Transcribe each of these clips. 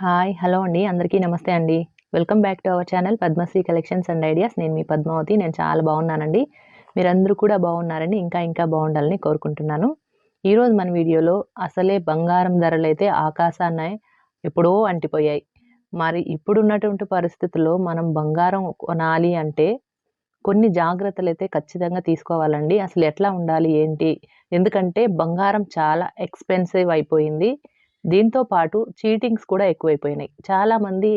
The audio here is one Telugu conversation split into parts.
హాయ్ హలో అండి. అందరికీ నమస్తే అండి. Welcome back to our channel Padmasri collections and ideas. నేను మీ పద్మావతి. నేను చాలా బాగున్నానండి. మీరందరూ కూడా బాగున్నారని ఇంకా ఇంకా బాగుండాలని కోరుకుంటున్నాను. ఈరోజు మన వీడియోలో అసలే బంగారం ధరలు అయితే ఆకాశాన్ని ఎప్పుడో అంటిపోయాయి. మరి ఇప్పుడున్నటువంటి పరిస్థితుల్లో మనం బంగారం కొనాలి అంటే కొన్ని జాగ్రత్తలు అయితే ఖచ్చితంగా తీసుకోవాలండి. అసలు ఎట్లా ఉండాలి ఏంటి? ఎందుకంటే బంగారం చాలా ఎక్స్పెన్సివ్ అయిపోయింది. దీంతో పాటు చీటింగ్స్ కూడా ఎక్కువైపోయినాయి. చాలామంది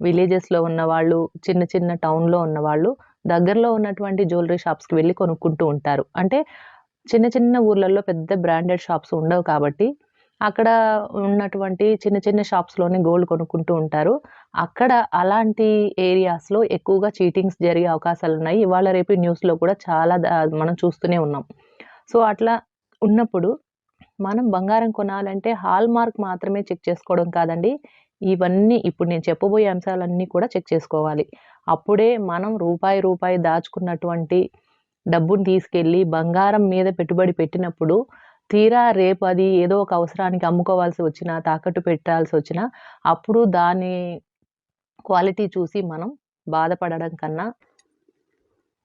విలేజెస్లో ఉన్నవాళ్ళు చిన్న చిన్న టౌన్లో ఉన్నవాళ్ళు దగ్గరలో ఉన్నటువంటి జ్యువెలరీ షాప్స్కి వెళ్ళి కొనుక్కుంటూ ఉంటారు. అంటే చిన్న చిన్న ఊర్లలో పెద్ద బ్రాండెడ్ షాప్స్ ఉండవు కాబట్టి అక్కడ ఉన్నటువంటి చిన్న చిన్న షాప్స్లోనే గోల్డ్ కొనుక్కుంటూ ఉంటారు. అక్కడ అలాంటి ఏరియాస్లో ఎక్కువగా చీటింగ్స్ జరిగే అవకాశాలు ఉన్నాయి. ఇవాళ రేపు న్యూస్లో కూడా చాలా మనం చూస్తూనే ఉన్నాం. సో అట్లా ఉన్నప్పుడు మనం బంగారం కొనాలంటే హాల్ మార్క్ మాత్రమే చెక్ చేసుకోవడం కాదండి. ఇవన్నీ ఇప్పుడు నేను చెప్పబోయే అంశాలన్నీ కూడా చెక్ చేసుకోవాలి. అప్పుడే మనం రూపాయి రూపాయి దాచుకున్నటువంటి డబ్బుని తీసుకెళ్ళి బంగారం మీద పెట్టుబడి పెట్టినప్పుడు తీరా రేపు అది ఏదో ఒక అవసరానికి అమ్ముకోవాల్సి వచ్చినా తాకట్టు పెట్టాల్సి వచ్చినా అప్పుడు దాని క్వాలిటీ చూసి మనం బాధపడడం కన్నా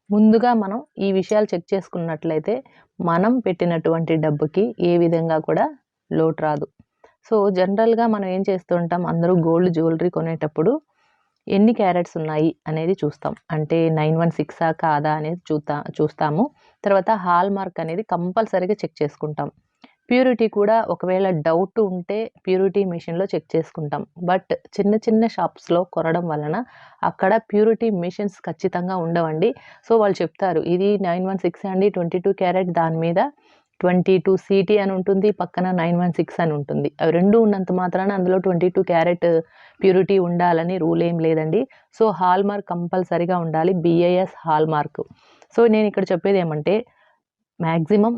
ముందుగా మనం ఈ విషయాలు చెక్ చేసుకున్నట్లయితే మనం పెట్టినటువంటి డబ్బుకి ఏ విధంగా కూడా లోటు రాదు. సో జనరల్గా మనం ఏం చేస్తూ ఉంటాం? అందరూ గోల్డ్ జ్యువెలరీ కొనేటప్పుడు ఎన్ని క్యారెట్స్ ఉన్నాయి అనేది చూస్తాం. అంటే నైన్ వన్ సిక్సా కాదా అనేది చూస్తా చూస్తాము. తర్వాత హాల్ మార్క్ అనేది కంపల్సరీగా చెక్ చేసుకుంటాం. ప్యూరిటీ కూడా ఒకవేళ డౌట్ ఉంటే ప్యూరిటీ మిషన్లో చెక్ చేసుకుంటాం. బట్ చిన్న చిన్న షాప్స్లో కొనడం వలన అక్కడ ప్యూరిటీ మిషన్స్ ఖచ్చితంగా ఉండవండి. సో వాళ్ళు చెప్తారు ఇది నైన్ వన్ సిక్స్ అండి ట్వంటీ టూ క్యారెట్ దాని మీద ట్వంటీ టూ సిటీ అని ఉంటుంది పక్కన నైన్ వన్ సిక్స్ అని ఉంటుంది. అవి రెండు ఉన్నంత మాత్రాన అందులో ట్వంటీ టూ క్యారెట్ ప్యూరిటీ ఉండాలని రూల్ ఏం లేదండి. సో హాల్ మార్క్ కంపల్సరీగా ఉండాలి బిఐఎస్ హాల్ మార్క్ సో నేను ఇక్కడ చెప్పేది ఏమంటే మ్యాక్సిమం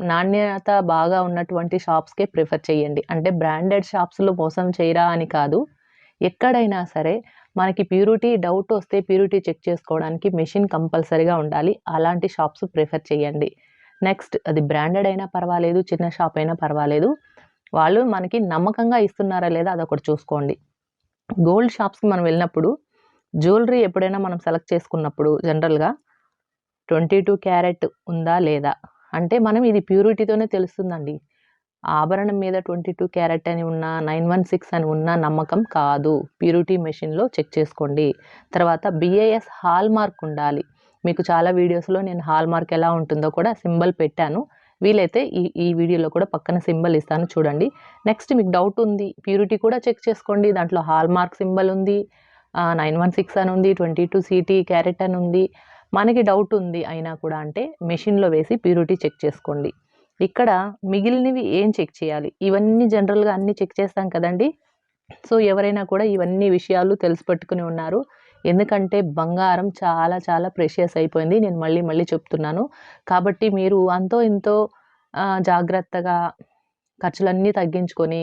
నాణ్యత బాగా ఉన్నటువంటి షాప్స్కే ప్రిఫర్ చేయండి అంటే బ్రాండెడ్ షాప్స్లో మోసం చేయరా అని కాదు. ఎక్కడైనా సరే మనకి ప్యూరిటీ డౌట్ వస్తే ప్యూరిటీ చెక్ చేసుకోవడానికి మెషిన్ కంపల్సరీగా ఉండాలి. అలాంటి షాప్స్ ప్రిఫర్ చేయండి నెక్స్ట్ అది బ్రాండెడ్ అయినా పర్వాలేదు చిన్న షాప్ అయినా పర్వాలేదు. వాళ్ళు మనకి నమ్మకంగా ఇస్తున్నారా లేదా అదొకటి చూసుకోండి. గోల్డ్ షాప్స్కి మనం వెళ్ళినప్పుడు జ్యువెలరీ ఎప్పుడైనా మనం సెలెక్ట్ చేసుకున్నప్పుడు జనరల్గా ట్వంటీ టూ క్యారెట్ ఉందా లేదా? అంటే మనం ఇది ప్యూరిటీతోనే తెలుస్తుందండి. ఆభరణం మీద ట్వంటీ టూ క్యారెట్ అని ఉన్న నైన్ వన్ సిక్స్ అని ఉన్న నమ్మకం కాదు. ప్యూరిటీ మెషిన్లో చెక్ చేసుకోండి. తర్వాత బిఐఎస్ హాల్ మార్క్ ఉండాలి. మీకు చాలా వీడియోస్లో నేను హాల్ మార్క్ ఎలా ఉంటుందో కూడా సింబల్ పెట్టాను. వీలైతే ఈ ఈ వీడియోలో కూడా పక్కన సింబల్ ఇస్తాను చూడండి. నెక్స్ట్ మీకు డౌట్ ఉంది ప్యూరిటీ కూడా చెక్ చేసుకోండి. దాంట్లో హాల్ మార్క్ సింబల్ ఉంది నైన్ వన్ సిక్స్ అని ఉంది ట్వంటీ టూ సిటీ క్యారెట్ అని ఉంది మనకి డౌట్ ఉంది అయినా కూడా అంటే మెషిన్లో వేసి ప్యూరిటీ చెక్ చేసుకోండి. ఇక్కడ మిగిలినవి ఏం చెక్ చేయాలి? ఇవన్నీ జనరల్గా అన్నీ చెక్ చేస్తాం కదండి. సో ఎవరైనా కూడా ఇవన్నీ విషయాలు తెలిసి పెట్టుకుని ఉన్నారు. ఎందుకంటే బంగారం చాలా చాలా ప్రెషియస్ అయిపోయింది. నేను మళ్ళీ మళ్ళీ చెప్తున్నాను. కాబట్టి మీరు అంతో ఇంతో జాగ్రత్తగా ఖర్చులన్నీ తగ్గించుకొని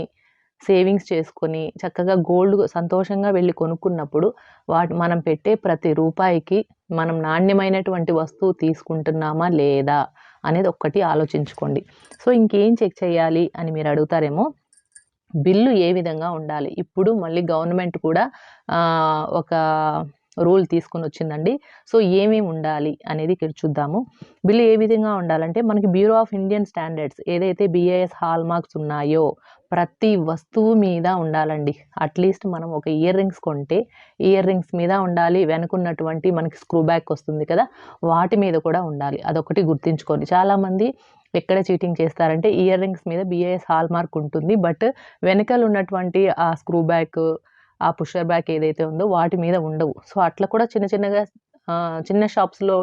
సేవింగ్స్ చేసుకొని చక్కగా గోల్డ్ సంతోషంగా వెళ్ళి కొనుక్కున్నప్పుడు వాటి మనం పెట్టే ప్రతి రూపాయికి మనం నాణ్యమైనటువంటి వస్తువు తీసుకుంటున్నామా లేదా అనేది ఒక్కటి ఆలోచించుకోండి. సో ఇంకేం చెక్ చేయాలి అని మీరు అడుగుతారేమో బిల్లు ఏ విధంగా ఉండాలి? ఇప్పుడు మళ్ళీ గవర్నమెంట్ కూడా ఒక రూల్ తీసుకుని వచ్చిందండి. సో ఏమేమి ఉండాలి అనేది ఇక్కడ చూద్దాము. బిల్లు ఏ విధంగా ఉండాలంటే మనకి బ్యూరో ఆఫ్ ఇండియన్ స్టాండర్డ్స్ ఏదైతే బిఐఎస్ హాల్ మార్క్స్ ఉన్నాయో ప్రతి వస్తువు మీద ఉండాలండి. అట్లీస్ట్ మనం ఒక ఇయర్ రింగ్స్ కొంటే ఇయర్ రింగ్స్ మీద ఉండాలి. వెనుకున్నటువంటి మనకి స్క్రూ బ్యాక్ వస్తుంది కదా వాటి మీద కూడా ఉండాలి. అదొకటి గుర్తుంచుకోండి. చాలామంది ఎక్కడ చీటింగ్ చేస్తారంటే ఇయర్ రింగ్స్ మీద బిఏఎస్ హాల్ మార్క్ ఉంటుంది. బట్ వెనకాల ఉన్నటువంటి ఆ స్క్రూ బ్యాక్ ఆ పుషర్ బ్యాక్ ఏదైతే ఉందో వాటి మీద ఉండవు. సో అట్లా కూడా చిన్న చిన్నగా చిన్న షాప్స్లో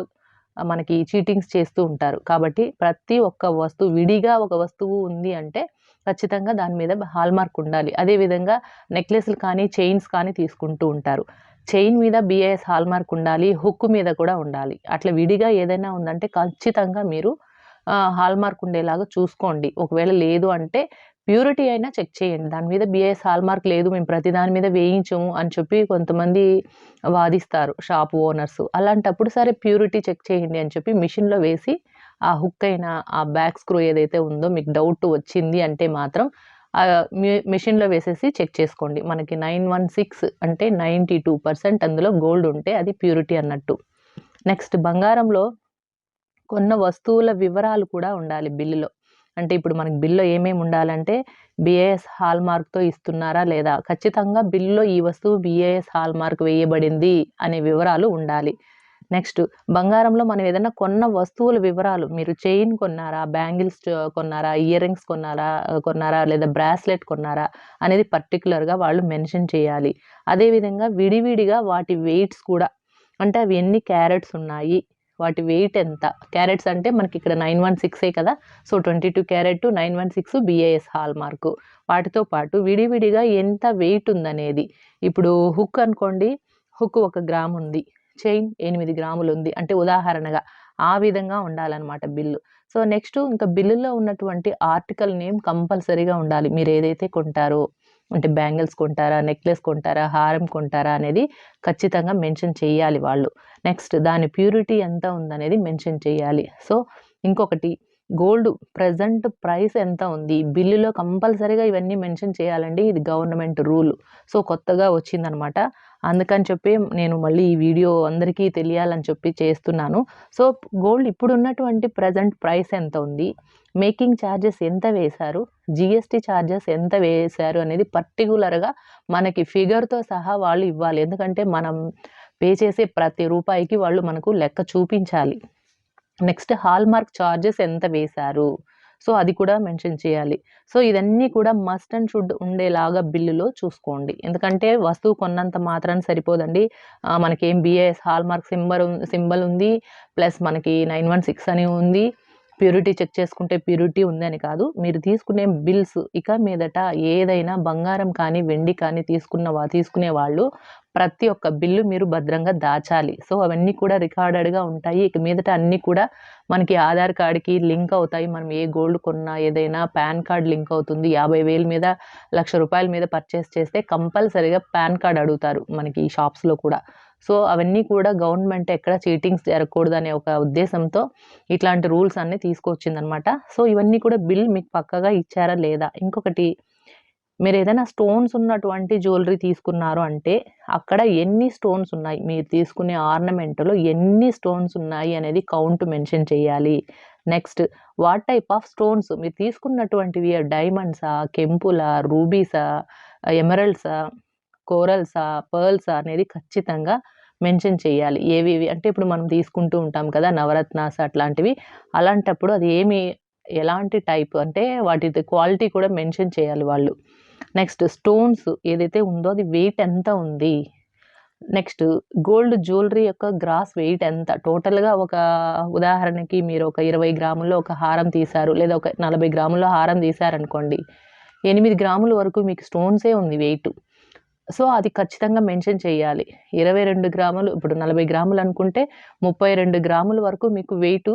మనకి చీటింగ్స్ చేస్తూ ఉంటారు. కాబట్టి ప్రతి ఒక్క వస్తువు విడిగా ఒక వస్తువు ఉంది అంటే ఖచ్చితంగా దాని మీద హాల్మార్క్ ఉండాలి. అదేవిధంగా నెక్లెస్లు కానీ చైన్స్ కానీ తీసుకుంటూ ఉంటారు. చైన్ మీద బిఐఎస్ హాల్మార్క్ ఉండాలి హుక్ మీద కూడా ఉండాలి. అట్లా విడిగా ఏదైనా ఉందంటే ఖచ్చితంగా మీరు హాల్మార్క్ ఉండేలాగా చూసుకోండి. ఒకవేళ లేదు అంటే ప్యూరిటీ అయినా చెక్ చేయండి. దాని మీద బిఐఎస్ హాల్ మార్క్ లేదు మేము ప్రతి దాని మీద వేయించము అని చెప్పి కొంతమంది వాదిస్తారు షాప్ ఓనర్స్. అలాంటప్పుడు సరే ప్యూరిటీ చెక్ చేయండి అని చెప్పి మిషన్లో వేసి ఆ హుక్ అయినా ఆ బ్యాక్ స్క్రూ ఏదైతే ఉందో మీకు డౌట్ వచ్చింది అంటే మాత్రం మిషన్లో వేసేసి చెక్ చేసుకోండి. మనకి నైన్ వన్ సిక్స్ అంటే నైంటీ టూ పర్సెంట్ అందులో గోల్డ్ ఉంటే అది ప్యూరిటీ అన్నట్టు. నెక్స్ట్ బంగారంలో కొన్న వస్తువుల వివరాలు కూడా ఉండాలి బిల్లులో. అంటే ఇప్పుడు మనకి బిల్లో ఏమేమి ఉండాలంటే బిఏఎస్ హాల్ మార్క్తో ఇస్తున్నారా లేదా? ఖచ్చితంగా బిల్లో ఈ వస్తువు బిఏఎస్ హాల్ మార్క్ వేయబడింది అనే వివరాలు ఉండాలి. నెక్స్ట్ బంగారంలో మనం ఏదైనా కొన్న వస్తువుల వివరాలు మీరు చైన్ కొన్నారా బ్యాంగిల్స్ కొన్నారా ఇయర్ రింగ్స్ కొన్నారా కొన్నారా లేదా బ్రాస్లెట్ కొన్నారా అనేది పర్టికులర్గా వాళ్ళు మెన్షన్ చేయాలి. అదేవిధంగా విడివిడిగా వాటి వెయిట్స్ కూడా అంటే అవి ఎన్ని క్యారెట్స్ ఉన్నాయి వాటి వెయిట్ ఎంత? క్యారెట్స్ అంటే మనకి ఇక్కడ నైన్ వన్ సిక్సే కదా? So twenty two carat nine one six BIS hallmark వాటితో పాటు విడివిడిగా ఎంత వెయిట్ ఉందనేది. ఇప్పుడు హుక్ అనుకోండి హుక్ ఒక గ్రామ్ ఉంది. చైన్ ఎనిమిది గ్రాములు ఉంది. అంటే ఉదాహరణగా ఆ విధంగా ఉండాలన్నమాట బిల్లు. సో నెక్స్ట్ ఇంకా బిల్లులో ఉన్నటువంటి ఆర్టికల్ నేమ్ కంపల్సరీగా ఉండాలి. మీరు ఏదైతే కొంటారో. అంటే బ్యాంగిల్స్ కొంటారా నెక్లెస్ కొంటారా హారం కొంటారా అనేది ఖచ్చితంగా మెన్షన్ చేయాలి వాళ్ళు. నెక్స్ట్ దాని ప్యూరిటీ ఎంత ఉందనేది మెన్షన్ చేయాలి. సో ఇంకొకటి గోల్డ్ ప్రజెంట్ ప్రైస్ ఎంత ఉంది? బిల్లులో కంపల్సరీగా ఇవన్నీ మెన్షన్ చేయాలండి. ఇది గవర్నమెంట్ రూల్. సో కొత్తగా వచ్చిందనమాట. అందుకని చెప్పి నేను మళ్ళీ ఈ వీడియో అందరికీ తెలియాలని చెప్పి చేస్తున్నాను. సో గోల్డ్ ఇప్పుడు ఉన్నటువంటి ప్రజెంట్ ప్రైస్ ఎంత ఉంది? మేకింగ్ ఛార్జెస్ ఎంత వేశారు? జిఎస్టీ ఛార్జెస్ ఎంత వేశారు అనేది పర్టికులర్గా మనకి ఫిగర్తో సహా వాళ్ళు ఇవ్వాలి. ఎందుకంటే మనం పే చేసే ప్రతి రూపాయికి వాళ్ళు మనకు లెక్క చూపించాలి. నెక్స్ట్ హాల్ మార్క్ చార్జెస్ ఎంత వేశారు? సో అది కూడా మెన్షన్ చేయాలి. సో ఇదన్నీ కూడా మస్ట్ అండ్ షుడ్ ఉండేలాగా బిల్లులో చూసుకోండి. ఎందుకంటే వస్తువు కొన్నంత మాత్రాన్ని సరిపోదండి. మనకేం BIS hallmark symbol symbol ఉంది. ప్లస్ మనకి నైన్ వన్ సిక్స్ అని ఉంది. ప్యూరిటీ చెక్ చేసుకుంటే ప్యూరిటీ ఉందని కాదు. మీరు తీసుకునే బిల్స్ ఇక మీదట ఏదైనా బంగారం కానీ వెండి కానీ తీసుకున్న తీసుకునే వాళ్ళు ప్రతి ఒక్క బిల్లు మీరు భద్రంగా దాచాలి. సో అవన్నీ కూడా రికార్డెడ్గా ఉంటాయి. ఇక మీదట అన్నీ కూడా మనకి ఆధార్ కార్డ్కి లింక్ అవుతాయి. మనం ఏ గోల్డ్ కొన్నా ఏదైనా పాన్ కార్డ్ లింక్ అవుతుంది. యాభై వేల మీద లక్ష రూపాయల మీద పర్చేస్ చేస్తే కంపల్సరీగా పాన్ కార్డ్ అడుగుతారు మనకి ఈ షాప్స్లో కూడా. సో అవన్నీ కూడా గవర్నమెంట్ ఎక్కడ చీటింగ్స్ జరగకూడదు అనే ఒక ఉద్దేశంతో ఇట్లాంటి రూల్స్ అన్నీ తీసుకొచ్చిందనమాట. సో ఇవన్నీ కూడా బిల్ మీకు పక్కగా ఇచ్చారా లేదా? ఇంకొకటి మీరు ఏదైనా స్టోన్స్ ఉన్నటువంటి జ్యువెలరీ తీసుకున్నారు అంటే అక్కడ ఎన్ని స్టోన్స్ ఉన్నాయి? మీరు తీసుకునే ఆర్నమెంట్లో ఎన్ని స్టోన్స్ ఉన్నాయి అనేది కౌంట్ మెన్షన్ చేయాలి. Next what type of stones? మీరు తీసుకున్నటువంటివి డైమండ్సా కెంపులా రూబీసా ఎమరల్డ్సా? కోరల్సా పర్ల్సా అనేది ఖచ్చితంగా మెన్షన్ చేయాలి. ఏవి అంటే ఇప్పుడు మనం తీసుకుంటూ ఉంటాం కదా నవరత్నాస్ అట్లాంటివి. అలాంటప్పుడు అది ఏమి ఎలాంటి టైప్? అంటే వాటి క్వాలిటీ కూడా మెన్షన్ చేయాలి వాళ్ళు. నెక్స్ట్ స్టోన్స్ ఏదైతే ఉందో అది వెయిట్ ఎంత ఉంది? నెక్స్ట్ గోల్డ్ జ్యువెలరీ యొక్క గ్రాస్ వెయిట్ ఎంత? టోటల్గా ఒక ఉదాహరణకి మీరు ఒక ఇరవై గ్రాముల్లో ఒక హారం తీశారు లేదా ఒక నలభై గ్రాముల్లో హారం తీశారనుకోండి ఎనిమిది గ్రాముల వరకు మీకు స్టోన్సే ఉంది వెయిట్. సో అది ఖచ్చితంగా మెన్షన్ చేయాలి. ఇరవై రెండు గ్రాములు ఇప్పుడు నలభై గ్రాములు అనుకుంటే ముప్పై రెండు గ్రాముల వరకు మీకు వెయిట్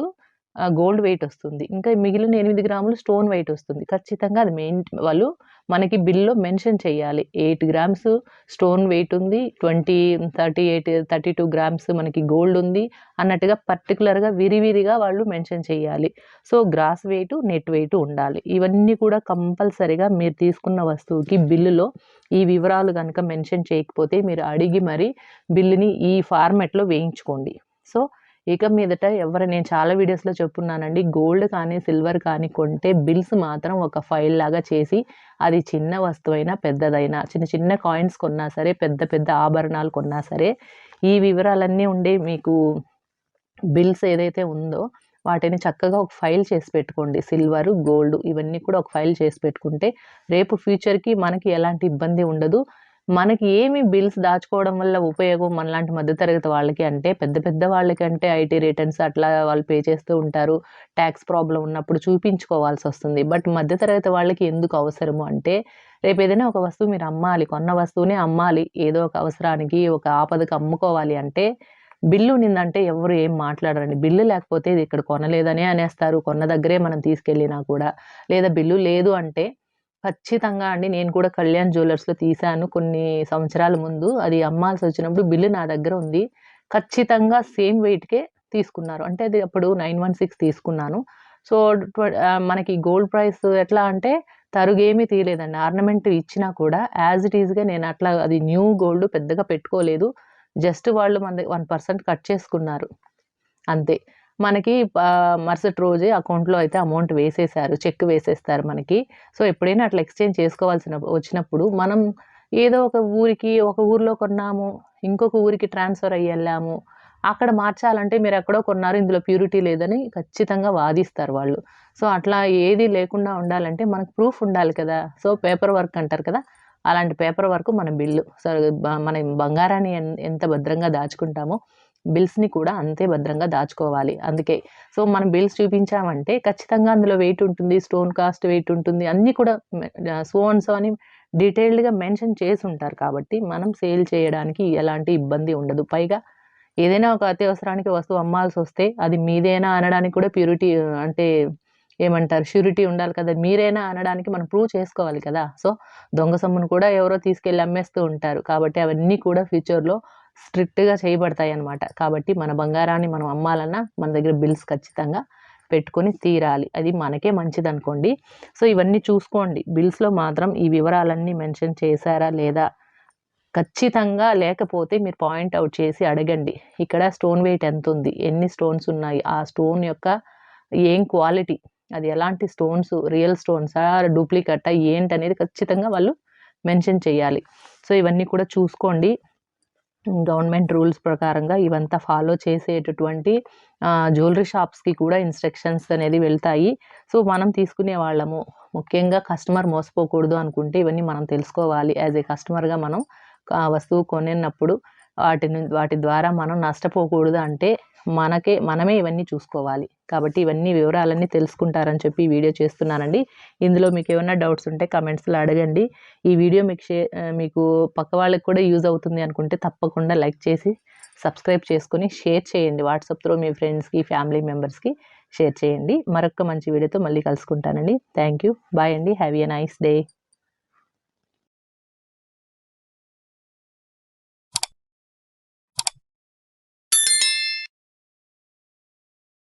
గోల్డ్ వెయిట్ వస్తుంది. ఇంకా మిగిలిన ఎనిమిది గ్రాములు స్టోన్ వెయిట్ వస్తుంది. ఖచ్చితంగా అది మెయిన్ వాళ్ళు మనకి బిల్లో మెన్షన్ చేయాలి. ఎయిట్ గ్రామ్స్ స్టోన్ వెయిట్ ఉంది. Twenty thirty eight thirty two grams మనకి గోల్డ్ ఉంది అన్నట్టుగా పర్టికులర్గా విరివిరిగా వాళ్ళు మెన్షన్ చేయాలి. So gross weight net weight ఉండాలి. ఇవన్నీ కూడా కంపల్సరిగా మీరు తీసుకున్న వస్తువుకి బిల్లులో ఈ వివరాలు కనుక మెన్షన్ చేయకపోతే మీరు అడిగి మరి బిల్లుని ఈ ఫార్మెట్లో వేయించుకోండి. సో ఇక మీదట ఎవరు నేను చాలా వీడియోస్లో చెప్పున్నానండి. గోల్డ్ కానీ సిల్వర్ కానీ కొంటే బిల్స్ మాత్రం ఒక ఫైల్ లాగా చేసి అది చిన్న వస్తువైనా పెద్దదైనా చిన్న చిన్న కాయిన్స్ కొన్నా సరే పెద్ద పెద్ద ఆభరణాలు కొన్నా సరే ఈ వివరాలన్నీ ఉండే మీకు బిల్స్ ఏదైతే ఉందో వాటిని చక్కగా ఒక ఫైల్ చేసి పెట్టుకోండి. సిల్వరు గోల్డ్ ఇవన్నీ కూడా ఒక ఫైల్ చేసి పెట్టుకుంటే రేపు ఫ్యూచర్కి మనకి ఎలాంటి ఇబ్బంది ఉండదు. మనకి ఏమి బిల్స్ దాచుకోవడం వల్ల ఉపయోగం మనలాంటి మధ్యతరగతి వాళ్ళకి అంటే పెద్ద పెద్ద వాళ్ళకి అంటే ఐటీ రిటర్న్స్ అట్లా వాళ్ళు పే చేస్తూ ఉంటారు. ట్యాక్స్ ప్రాబ్లం ఉన్నప్పుడు చూపించుకోవాల్సి వస్తుంది. బట్ మధ్యతరగతి వాళ్ళకి ఎందుకు అవసరము అంటే రేపు ఏదైనా ఒక వస్తువు మీరు అమ్మాలి కొన్న వస్తువునే అమ్మాలి ఏదో ఒక అవసరానికి ఒక ఆపదకు అమ్ముకోవాలి అంటే బిల్లు ఉన్నిందంటే ఎవరు ఏం మాట్లాడరండి. బిల్లు లేకపోతే ఇది ఇక్కడ కొనలేదనే అనేస్తారు. కొన్న దగ్గరే మనం తీసుకెళ్ళినా కూడా. లేదా బిల్లు లేదు అంటే ఖచ్చితంగా అండి. నేను కూడా కళ్యాణ్ జ్యువెలర్స్లో తీశాను కొన్ని సంవత్సరాల ముందు. అది అమ్మాల్సి వచ్చినప్పుడు బిల్లు నా దగ్గర ఉంది. ఖచ్చితంగా సేమ్ వెయిట్కే తీసుకున్నారు. అంటే అది అప్పుడు నైన్ వన్ సిక్స్ తీసుకున్నాను. సో మనకి గోల్డ్ ప్రైస్ ఎట్లా అంటే తరుగేమీ తీయలేదండి. ఆర్నమెంట్ ఇచ్చినా కూడా యాజ్ ఇట్ ఈజ్గా నేను అట్లా అది న్యూ గోల్డ్ పెద్దగా పెట్టుకోలేదు. జస్ట్ వాళ్ళు మన వన్ పర్సెంట్ కట్ చేసుకున్నారు. అంతే. మనకి మరుసటి రోజే అకౌంట్లో అయితే అమౌంట్ వేసేసారు చెక్ వేసేస్తారు మనకి. సో ఎప్పుడైనా అట్లా ఎక్స్చేంజ్ చేసుకోవాల్సిన వచ్చినప్పుడు మనం ఏదో ఒక ఊరికి ఒక ఊర్లో కొన్నాము ఇంకొక ఊరికి ట్రాన్స్ఫర్ అయ్యి వెళ్ళాము అక్కడ మార్చాలంటే మీరు ఎక్కడో కొన్నారు ఇందులో ప్యూరిటీ లేదని ఖచ్చితంగా వాదిస్తారు వాళ్ళు. సో అట్లా ఏది లేకుండా ఉండాలంటే మనకు ప్రూఫ్ ఉండాలి కదా. సో పేపర్ వర్క్ అంటారు కదా అలాంటి పేపర్ వర్క్ మన బిల్లు. సో మనం మన బంగారాన్ని ఎంత భద్రంగా దాచుకుంటామో బిల్స్ని కూడా అంతే భద్రంగా దాచుకోవాలి. అందుకే. సో మనం బిల్స్ చూపించామంటే ఖచ్చితంగా అందులో వెయిట్ ఉంటుంది స్టోన్ కాస్ట్ వెయిట్ ఉంటుంది అన్నీ కూడా స్టోన్స్ అని డీటెయిల్డ్గా మెన్షన్ చేసి ఉంటారు కాబట్టి మనం సేల్ చేయడానికి ఎలాంటి ఇబ్బంది ఉండదు. పైగా ఏదైనా ఒక అత్యవసరానికి వస్తువు అమ్మాల్సి వస్తే అది మీదేనా అనడానికి కూడా ప్యూరిటీ అంటే ఏమంటారు షూరిటీ ఉండాలి కదా. మీరేనా అనడానికి మనం ప్రూవ్ చేసుకోవాలి కదా. సో దొంగ సొమ్మును కూడా ఎవరో తీసుకెళ్ళి అమ్మేస్తూ ఉంటారు. కాబట్టి అవన్నీ కూడా ఫ్యూచర్లో స్ట్రిక్ట్గా చేయబడతాయి అన్నమాట కాబట్టి మన బంగారాన్ని మనం అమ్మాలన్నా మన దగ్గర బిల్స్ ఖచ్చితంగా పెట్టుకొని తీరాలి. అది మనకే మంచిది అనుకోండి సో ఇవన్నీ చూసుకోండి. బిల్స్లో మాత్రం ఈ వివరాలన్నీ మెన్షన్ చేశారా లేదా ఖచ్చితంగా లేకపోతే మీరు పాయింట్ అవుట్ చేసి అడగండి. ఇక్కడ స్టోన్ వెయిట్ ఎంత ఉంది ఎన్ని స్టోన్స్ ఉన్నాయి? ఆ స్టోన్ యొక్క ఏం క్వాలిటీ? అది ఎలాంటి స్టోన్స్ రియల్ స్టోన్సా డూప్లికేటా ఏంటి అనేది ఖచ్చితంగా వాళ్ళు మెన్షన్ చేయాలి. సో ఇవన్నీ కూడా చూసుకోండి. గవర్నమెంట్ రూల్స్ ప్రకారంగా ఇవంతా ఫాలో చేసేటటువంటి జ్యువెలరీ షాప్స్కి కూడా ఇన్స్ట్రక్షన్స్ అనేది వెళ్తాయి. సో మనం తీసుకునే వాళ్ళము. ముఖ్యంగా కస్టమర్ మోసపోకూడదు అనుకుంటే ఇవన్నీ మనం తెలుసుకోవాలి. యాజ్ ఏ కస్టమర్గా మనం ఆ వస్తువు కొనినప్పుడు వాటిని వాటి ద్వారా మనం నష్టపోకూడదు అంటే మనకే మనమే ఇవన్నీ చూసుకోవాలి. కాబట్టి ఇవన్నీ వివరాలన్నీ తెలుసుకుంటారని చెప్పి ఈ వీడియో చేస్తున్నానండి. ఇందులో మీకు ఏమైనా డౌట్స్ ఉంటే కమెంట్స్లో అడగండి. ఈ వీడియో మీకు షే మీకు పక్క వాళ్ళకి కూడా యూజ్ అవుతుంది అనుకుంటే తప్పకుండా లైక్ చేసి సబ్స్క్రైబ్ చేసుకొని షేర్ చేయండి. వాట్సాప్ త్రో మీ ఫ్రెండ్స్కి ఫ్యామిలీ మెంబర్స్కి షేర్ చేయండి. మరొక మంచి వీడియోతో మళ్ళీ కలుసుకుంటానండి. Thank you. బాయ్ అండి. Have a nice day.